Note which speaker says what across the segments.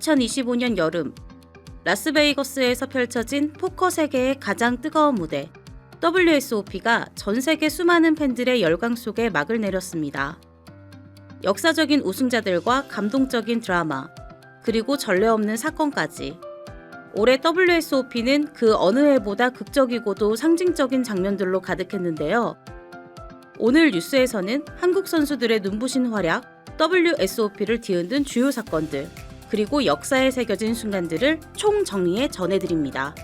Speaker 1: 2025년 여름 라스베이거스에서 펼쳐진 포커 세계의 가장 뜨거운 무대 WSOP가 전 세계 수많은 팬들의 열광 속에 막을 내렸습니다. 역사적인 우승자들과 감동적인 드라마, 그리고 전례 없는 사건까지. 올해 WSOP는 그 어느 해보다 극적이고도 상징적인 장면들로 가득했는데요. 오늘 뉴스에서는 한국 선수들의 눈부신 활약, WSOP를 뒤흔든 주요 사건들, 그리고 역사에 새겨진 순간들을 총정리해 전해드립니다.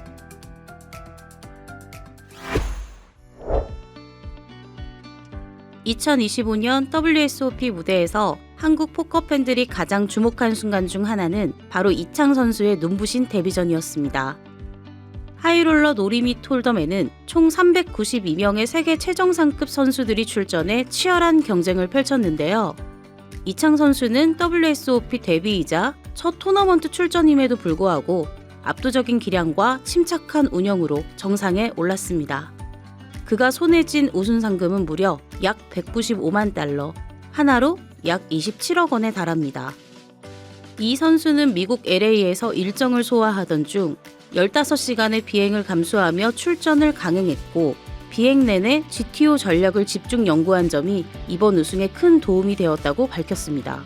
Speaker 1: (2025년) WSOP 무대에서 한국 포커 팬들이 가장 주목한 순간 중 하나는 바로 이창 선수의 눈부신 데뷔전이었습니다. 하이롤러 놀이미 톨덤에는 총 392명의 세계 최정상급 선수들이 출전해 치열한 경쟁을 펼쳤는데요. 이창 선수는 WSOP 데뷔이자 첫 토너먼트 출전임에도 불구하고 압도적인 기량과 침착한 운영으로 정상에 올랐습니다. 그가 손에 쥔 우승 상금은 무려 약 195만 달러, 하나로 약 27억 원에 달합니다. 이 선수는 미국 LA에서 일정을 소화하던 중 15시간의 비행을 감수하며 출전을 강행했고 비행 내내 GTO 전략을 집중 연구한 점이 이번 우승에 큰 도움이 되었다고 밝혔습니다.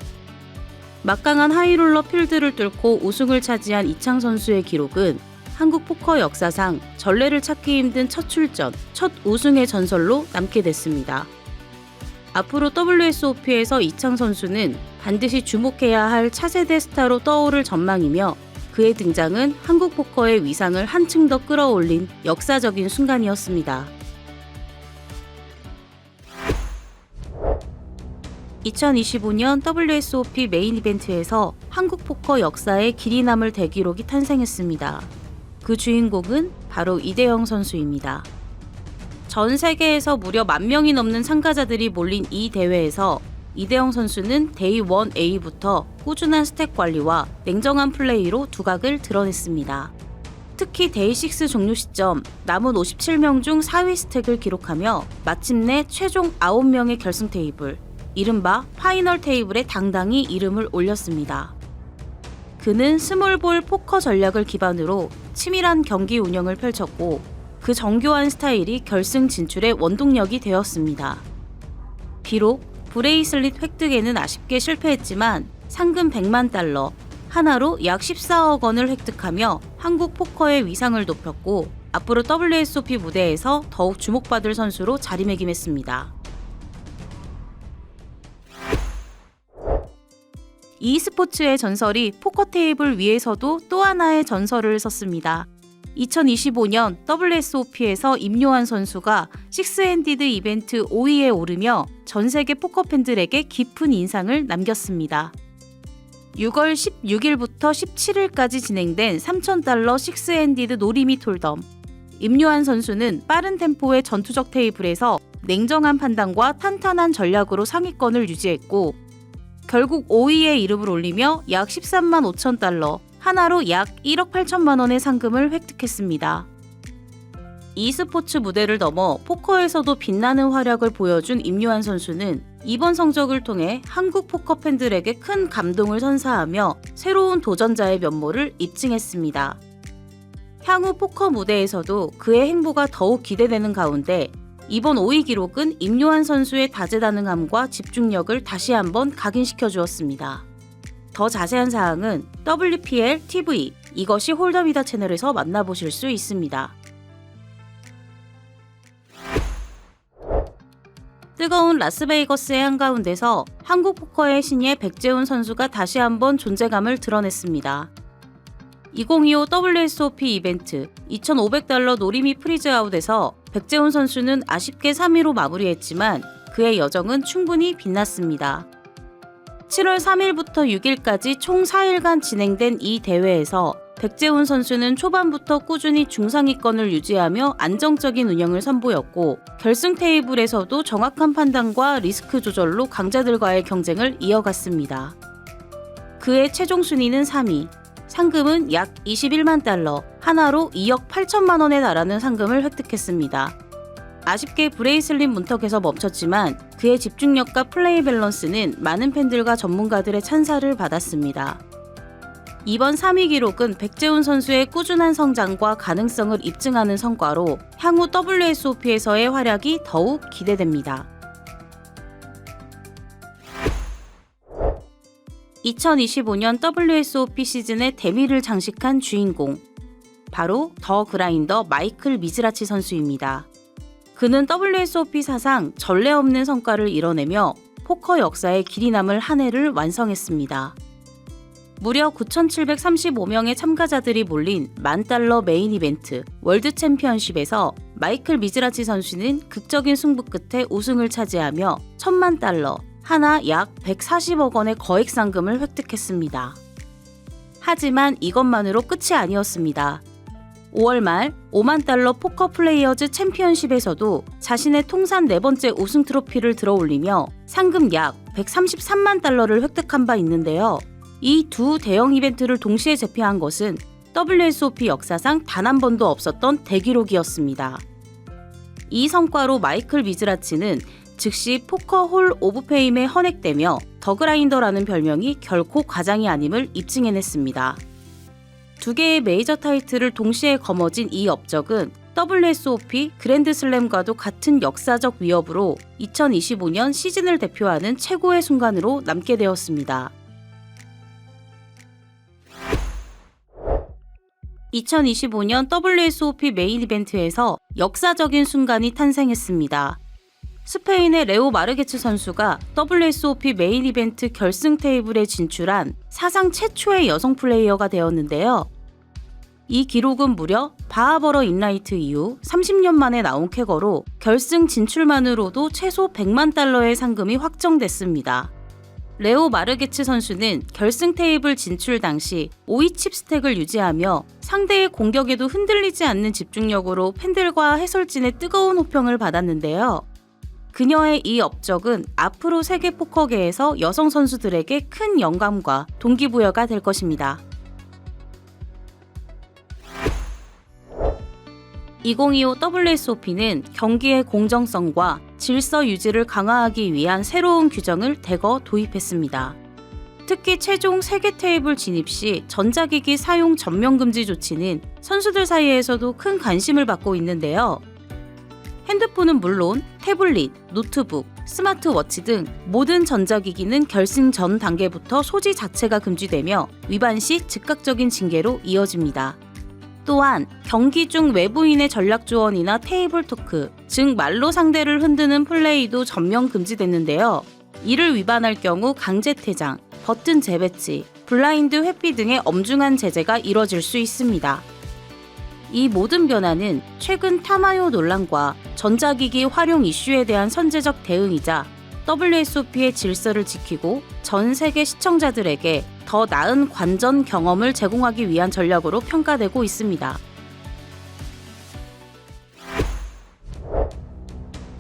Speaker 1: 막강한 하이롤러 필드를 뚫고 우승을 차지한 이창 선수의 기록은 한국 포커 역사상 전례를 찾기 힘든 첫 출전, 첫 우승의 전설로 남게 됐습니다. 앞으로 WSOP에서 이창 선수는 반드시 주목해야 할 차세대 스타로 떠오를 전망이며 그의 등장은 한국 포커의 위상을 한층 더 끌어올린 역사적인 순간이었습니다. 2025년 WSOP 메인 이벤트에서 한국 포커 역사의 길이 남을 대기록이 탄생했습니다. 그 주인공은 바로 이대영 선수입니다. 전 세계에서 무려 만 명이 넘는 참가자들이 몰린 이 대회에서 이대영 선수는 데이 1A부터 꾸준한 스택 관리와 냉정한 플레이로 두각을 드러냈습니다. 특히 데이 6 종료 시점 남은 57명 중 4위 스택을 기록하며 마침내 최종 9명의 결승 테이블, 이른바 파이널 테이블에 당당히 이름을 올렸습니다. 그는 스몰볼 포커 전략을 기반으로 치밀한 경기 운영을 펼쳤고 그 정교한 스타일이 결승 진출의 원동력이 되었습니다. 비록 브레이슬릿 획득에는 아쉽게 실패했지만 상금 100만 달러, 하나로 약 14억 원을 획득하며 한국 포커의 위상을 높였고 앞으로 WSOP 무대에서 더욱 주목받을 선수로 자리매김했습니다. E스포츠의 전설이 포커 테이블 위에서도 또 하나의 전설을 썼습니다. 2025년 WSOP에서 임요한 선수가 식스핸디드 이벤트 5위에 오르며 전 세계 포커 팬들에게 깊은 인상을 남겼습니다. 6월 16일부터 17일까지 진행된 3,000달러 식스핸디드 노리미 톨덤. 임요한 선수는 빠른 템포의 전투적 테이블에서 냉정한 판단과 탄탄한 전략으로 상위권을 유지했고 결국 5위에 이름을 올리며 약 13만 5천 달러, 하나로 약 1억 8천만 원의 상금을 획득했습니다. e스포츠 무대를 넘어 포커에서도 빛나는 활약을 보여준 임요한 선수는 이번 성적을 통해 한국 포커 팬들에게 큰 감동을 선사하며 새로운 도전자의 면모를 입증했습니다. 향후 포커 무대에서도 그의 행보가 더욱 기대되는 가운데 이번 5위 기록은 임요한 선수의 다재다능함과 집중력을 다시 한번 각인시켜 주었습니다. 더 자세한 사항은 WPL TV 이것이 홀더미다 채널에서 만나보실 수 있습니다. 뜨거운 라스베이거스의 한가운데서 한국 포커의 신예 백재훈 선수가 다시 한번 존재감을 드러냈습니다. 2025 WSOP 이벤트 2,500달러 노리미 프리즈아웃에서 백재훈 선수는 아쉽게 3위로 마무리했지만 그의 여정은 충분히 빛났습니다. 7월 3일부터 6일까지 총 4일간 진행된 이 대회에서 백재훈 선수는 초반부터 꾸준히 중상위권을 유지하며 안정적인 운영을 선보였고 결승 테이블에서도 정확한 판단과 리스크 조절로 강자들과의 경쟁을 이어갔습니다. 그의 최종 순위는 3위, 상금은 약 21만 달러, 하나로 2억 8천만 원에 달하는 상금을 획득했습니다. 아쉽게 브레이슬릿 문턱에서 멈췄지만 그의 집중력과 플레이 밸런스는 많은 팬들과 전문가들의 찬사를 받았습니다. 이번 3위 기록은 백재훈 선수의 꾸준한 성장과 가능성을 입증하는 성과로 향후 WSOP에서의 활약이 더욱 기대됩니다. 2025년 WSOP 시즌의 데미를 장식한 주인공. 바로 더 그라인더 마이클 미즈라치 선수입니다. 그는 WSOP 사상 전례 없는 성과를 이뤄내며 포커 역사의 길이 남을 한 해를 완성했습니다. 무려 9,735명의 참가자들이 몰린 만 달러 메인 이벤트 월드 챔피언십에서 마이클 미즈라치 선수는 극적인 승부 끝에 우승을 차지하며 1,000만 달러, 하나 약 140억 원의 거액 상금을 획득했습니다. 하지만 이것만으로 끝이 아니었습니다. 5월 말 5만 달러 포커 플레이어즈 챔피언십에서도 자신의 통산 네 번째 우승 트로피를 들어올리며 상금 약 133만 달러를 획득한 바 있는데요. 이 두 대형 이벤트를 동시에 제패한 것은 WSOP 역사상 단 한 번도 없었던 대기록이었습니다. 이 성과로 마이클 미즈라치는 즉시 포커 홀 오브 페임에 헌액되며 더그라인더라는 별명이 결코 과장이 아님을 입증해냈습니다. 두 개의 메이저 타이틀을 동시에 거머쥔 이 업적은 WSOP 그랜드슬램과도 같은 역사적 위협으로 2025년 시즌을 대표하는 최고의 순간으로 남게 되었습니다. 2025년 WSOP 메인 이벤트에서 역사적인 순간이 탄생했습니다. 스페인의 레오 마르게츠 선수가 WSOP 메인 이벤트 결승 테이블에 진출한 사상 최초의 여성 플레이어가 되었는데요. 이 기록은 무려 바하버러 인라이트 이후 30년 만에 나온 쾌거로 결승 진출만으로도 최소 100만 달러의 상금이 확정됐습니다. 레오 마르게츠 선수는 결승 테이블 진출 당시 5위 칩 스택을 유지하며 상대의 공격에도 흔들리지 않는 집중력으로 팬들과 해설진의 뜨거운 호평을 받았는데요. 그녀의 이 업적은 앞으로 세계 포커계에서 여성 선수들에게 큰 영감과 동기부여가 될 것입니다. 2025 WSOP는 경기의 공정성과 질서 유지를 강화하기 위한 새로운 규정을 대거 도입했습니다. 특히 최종 세계 테이블 진입 시 전자기기 사용 전면 금지 조치는 선수들 사이에서도 큰 관심을 받고 있는데요. 핸드폰은 물론 태블릿, 노트북, 스마트워치 등 모든 전자기기는 결승 전 단계부터 소지 자체가 금지되며 위반 시 즉각적인 징계로 이어집니다. 또한 경기 중 외부인의 전략 조언이나 테이블 토크, 즉 말로 상대를 흔드는 플레이도 전면 금지됐는데요. 이를 위반할 경우 강제 퇴장, 버튼 재배치, 블라인드 회피 등의 엄중한 제재가 이뤄질 수 있습니다. 이 모든 변화는 최근 타마요 논란과 전자기기 활용 이슈에 대한 선제적 대응이자 WSOP의 질서를 지키고 전 세계 시청자들에게 더 나은 관전 경험을 제공하기 위한 전략으로 평가되고 있습니다.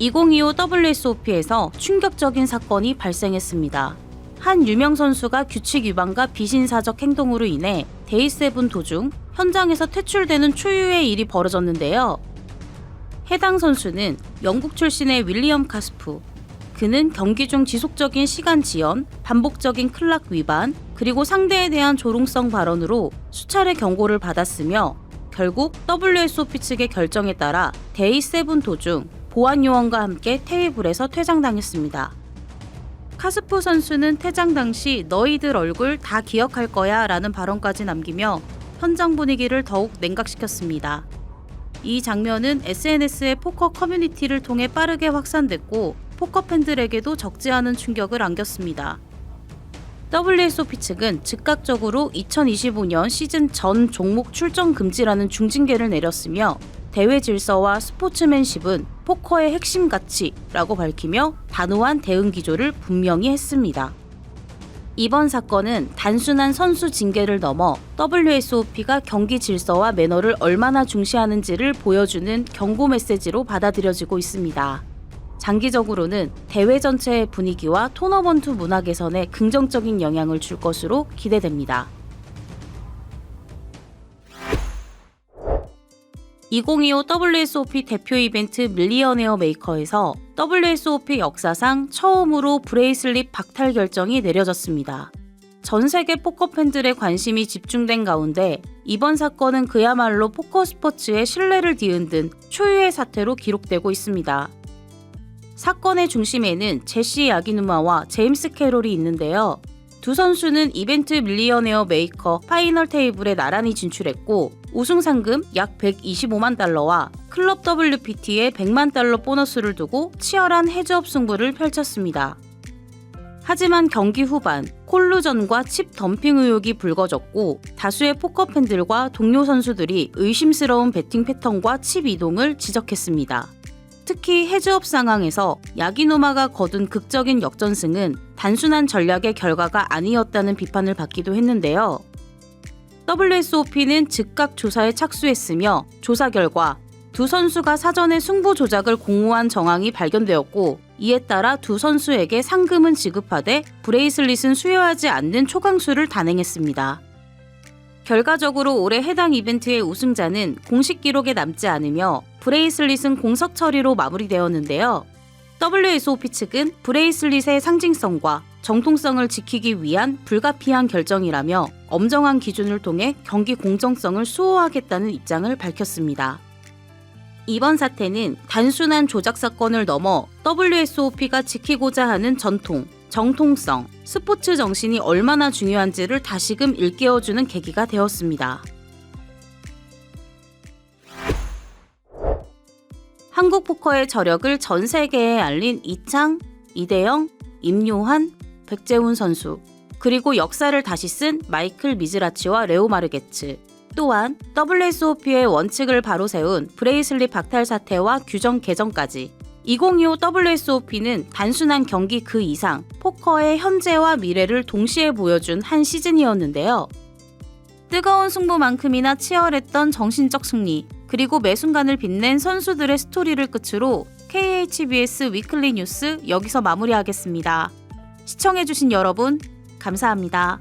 Speaker 1: 2025 WSOP에서 충격적인 사건이 발생했습니다. 한 유명 선수가 규칙 위반과 비신사적 행동으로 인해 데이세븐 도중 현장에서 퇴출되는 초유의 일이 벌어졌는데요. 해당 선수는 영국 출신의 윌리엄 카스프. 그는 경기 중 지속적인 시간 지연, 반복적인 클락 위반, 그리고 상대에 대한 조롱성 발언으로 수차례 경고를 받았으며 결국 WSOP 측의 결정에 따라 데이 세븐 도중 보안 요원과 함께 테이블에서 퇴장당했습니다. 카스프 선수는 퇴장 당시 너희들 얼굴 다 기억할 거야 라는 발언까지 남기며 현장 분위기를 더욱 냉각시켰습니다. 이 장면은 SNS의 포커 커뮤니티를 통해 빠르게 확산됐고 포커 팬들에게도 적지 않은 충격을 안겼습니다. WSOP 측은 즉각적으로 2025년 시즌 전 종목 출전 금지라는 중징계를 내렸으며 대회 질서와 스포츠맨십은 포커의 핵심 가치라고 밝히며 단호한 대응 기조를 분명히 했습니다. 이번 사건은 단순한 선수 징계를 넘어 WSOP가 경기 질서와 매너를 얼마나 중시하는지를 보여주는 경고 메시지로 받아들여지고 있습니다. 장기적으로는 대회 전체의 분위기와 토너먼트 문화 개선에 긍정적인 영향을 줄 것으로 기대됩니다. 2025 WSOP 대표 이벤트 밀리어네어 메이커에서 WSOP 역사상 처음으로 브레이슬릿 박탈 결정이 내려졌습니다. 전 세계 포커 팬들의 관심이 집중된 가운데 이번 사건은 그야말로 포커 스포츠의 신뢰를 뒤흔든 초유의 사태로 기록되고 있습니다. 사건의 중심에는 제시 야기누마와 제임스 캐롤이 있는데요. 두 선수는 이벤트 밀리어네어 메이커 파이널 테이블에 나란히 진출했고 우승 상금 약 125만 달러와 클럽 WPT에 100만 달러 보너스를 두고 치열한 헤즈업 승부를 펼쳤습니다. 하지만 경기 후반 콜루전과 칩 덤핑 의혹이 불거졌고 다수의 포커 팬들과 동료 선수들이 의심스러운 배팅 패턴과 칩 이동을 지적했습니다. 특히 헤즈업 상황에서 야기노마가 거둔 극적인 역전승은 단순한 전략의 결과가 아니었다는 비판을 받기도 했는데요. WSOP는 즉각 조사에 착수했으며 조사 결과 두 선수가 사전에 승부 조작을 공모한 정황이 발견되었고 이에 따라 두 선수에게 상금은 지급하되 브레이슬릿은 수여하지 않는 초강수를 단행했습니다. 결과적으로 올해 해당 이벤트의 우승자는 공식 기록에 남지 않으며 브레이슬릿은 공석 처리로 마무리되었는데요. WSOP 측은 브레이슬릿의 상징성과 정통성을 지키기 위한 불가피한 결정이라며 엄정한 기준을 통해 경기 공정성을 수호하겠다는 입장을 밝혔습니다. 이번 사태는 단순한 조작 사건을 넘어 WSOP가 지키고자 하는 전통, 정통성, 스포츠 정신이 얼마나 중요한지를 다시금 일깨워주는 계기가 되었습니다. 한국 포커의 저력을 전 세계에 알린 이창, 이대영, 임요한, 백재훈 선수, 그리고 역사를 다시 쓴 마이클 미즈라치와 레오 마르게츠, 또한 WSOP의 원칙을 바로 세운 브레이슬릿 박탈 사태와 규정 개정까지 2025 WSOP는 단순한 경기 그 이상 포커의 현재와 미래를 동시에 보여준 한 시즌이었는데요. 뜨거운 승부만큼이나 치열했던 정신적 승리, 그리고 매 순간을 빛낸 선수들의 스토리를 끝으로 KHBS 위클리 뉴스 여기서 마무리하겠습니다. 시청해주신 여러분, 감사합니다.